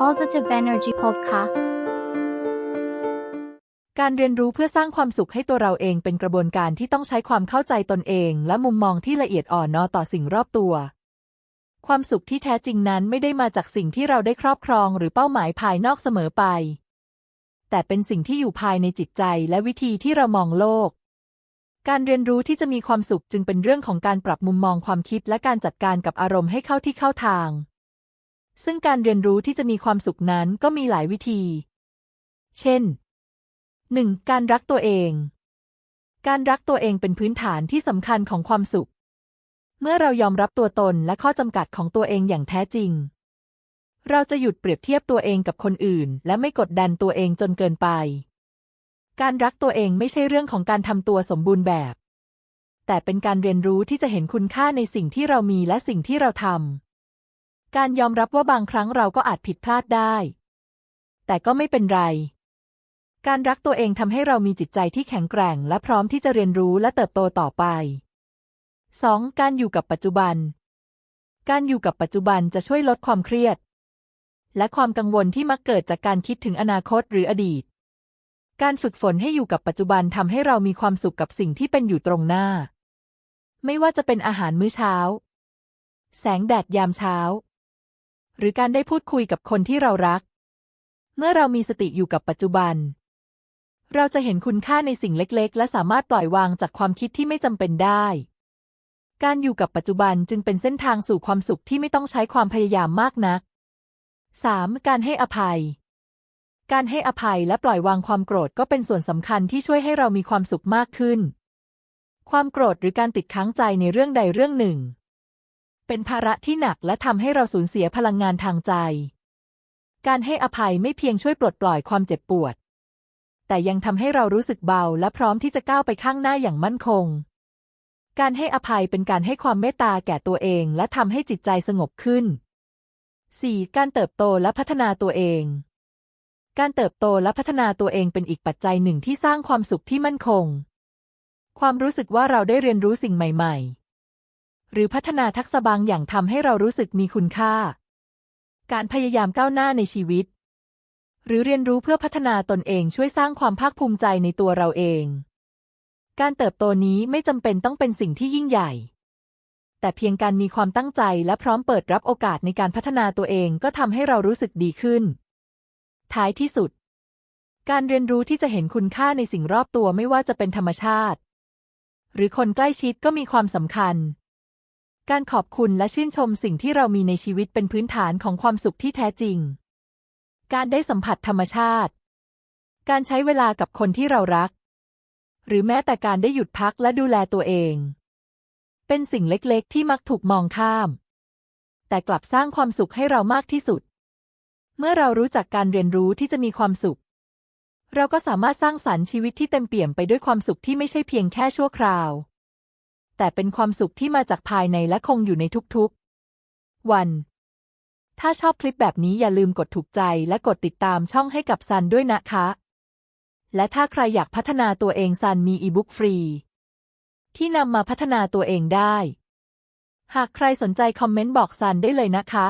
Positive Energy Podcast การเรียนรู้เพื่อสร้างความสุขให้ตัวเราเองเป็นกระบวนการที่ต้องใช้ความเข้าใจตนเอง และมุมมองที่ละเอียดอ่อนนอต่อสิ่งรอบตัว ความสุขที่แท้จริงนั้นไม่ได้มาจากสิ่งที่เราได้ครอบครองหรือเป้าหมายภายนอกเสมอไป แต่เป็นสิ่งที่อยู่ภายในจิตใจและวิธีที่เรามองโลกการเรียนรู้ที่จะมีความสุขจึงเป็นเรื่องของการปรับมุมมองความคิดและการจัดการกับอารมณ์ให้เข้าที่เข้าทาง ซึ่งการเรียนรู้ที่จะมีความสุขนั้นก็มีหลายวิธี เช่น 1. การรักตัวเอง การรักตัวเองเป็นพื้นฐานที่สำคัญของความสุข เมื่อเรายอมรับตัวตนและข้อจำกัดของตัวเองอย่างแท้จริง เราจะหยุดเปรียบเทียบตัวเองกับคนอื่น และไม่กดดันตัวเองจนเกินไป การรักตัวเองไม่ใช่เรื่องของการทำตัวสมบูรณ์แบบ แต่เป็นการเรียนรู้ที่จะเห็นคุณค่าในสิ่งที่เรามีและสิ่งที่เราทำ การยอมรับว่าบางครั้งเราก็อาจผิดพลาดได้ แต่ก็ไม่เป็นไร การรักตัวเองทำให้เรามีจิตใจที่แข็งแกร่ง และพร้อมที่จะเรียนรู้และเติบโตต่อไป 2. การอยู่กับปัจจุบัน การอยู่กับปัจจุบันจะช่วยลดความเครียด และความกังวลที่มักเกิดจากการคิดถึงอนาคตหรืออดีต การฝึกฝนให้อยู่กับปัจจุบันทำให้เรามีความสุขกับสิ่งที่เป็นอยู่ตรงหน้า ไม่ว่าจะเป็นอาหารมื้อเช้า แสงแดดยามเช้า หรือการได้พูดคุยกับคนที่เรารัก เมื่อเรามีสติอยู่กับปัจจุบัน เราจะเห็นคุณค่าในสิ่งเล็กๆ และสามารถปล่อยวางจากความคิดที่ไม่จำเป็นได้ การอยู่กับปัจจุบันจึงเป็นเส้นทางสู่ความสุขที่ไม่ต้องใช้ความพยายามมากนัก 3. การให้อภัย การให้อภัยและปล่อยวางความโกรธก็เป็นส่วนสำคัญที่ช่วยให้เรามีความสุขมากขึ้น ความโกรธหรือการติดค้างใจในเรื่องใดเรื่องหนึ่ง เป็นภาระที่หนักและทำให้เราสูญเสียพลังงานทางใจ การให้อภัยไม่เพียงช่วยปลดปล่อยความเจ็บปวด แต่ยังทำให้เรารู้สึกเบาและพร้อมที่จะก้าวไปข้างหน้าอย่างมั่นคง การให้อภัยเป็นการให้ความเมตตาแก่ตัวเองและทำให้จิตใจสงบขึ้น 4. การเติบโตและพัฒนาตัวเอง การเติบโตและพัฒนาตัวเองเป็นอีกปัจจัยหนึ่งที่สร้างความสุขที่มั่นคง ความรู้สึกว่าเราได้เรียนรู้สิ่งใหม่ ๆ หรือพัฒนาทักษะบางอย่างทำให้เรารู้สึกมีคุณค่า การพยายามก้าวหน้าในชีวิต หรือเรียนรู้เพื่อพัฒนาตนเองช่วยสร้างความภาคภูมิใจในตัวเราเอง การเติบโตนี้ไม่จำเป็นต้องเป็นสิ่งที่ยิ่งใหญ่ แต่เพียงการมีความตั้งใจและพร้อมเปิดรับโอกาสในการพัฒนาตัวเองก็ทำให้เรารู้สึกดีขึ้น ท้ายที่สุด การเรียนรู้ที่จะเห็นคุณค่าในสิ่งรอบตัวไม่ว่าจะเป็นธรรมชาติ หรือคนใกล้ชิดก็มีความสำคัญ การขอบคุณและชื่นชมสิ่งที่เรามีในชีวิตเป็นพื้นฐานของความสุขที่แท้จริง การได้สัมผัสธรรมชาติ การใช้เวลากับคนที่เรารัก หรือแม้แต่การได้หยุดพักและดูแลตัวเอง เป็นสิ่งเล็กๆ ที่มักถูกมองข้าม แต่กลับสร้างความสุขให้เรามากที่สุด เมื่อเรารู้จักการเรียนรู้ที่จะมีความสุข เราก็สามารถสร้างสรรค์ชีวิตที่เต็มเปี่ยมไปด้วยความสุขที่ไม่ใช่เพียงแค่ชั่วคราว แต่เป็นความสุขที่มาจากภายในและคงอยู่ในทุกๆ วัน ถ้าชอบคลิปแบบนี้อย่าลืมกดถูกใจและกดติดตามช่องให้กับซันด้วยนะคะ และถ้าใครอยากพัฒนาตัวเองซันมีอีบุ๊กฟรี ที่นำมาพัฒนาตัวเองได้ หากใครสนใจคอมเมนต์บอกซันได้เลยนะคะ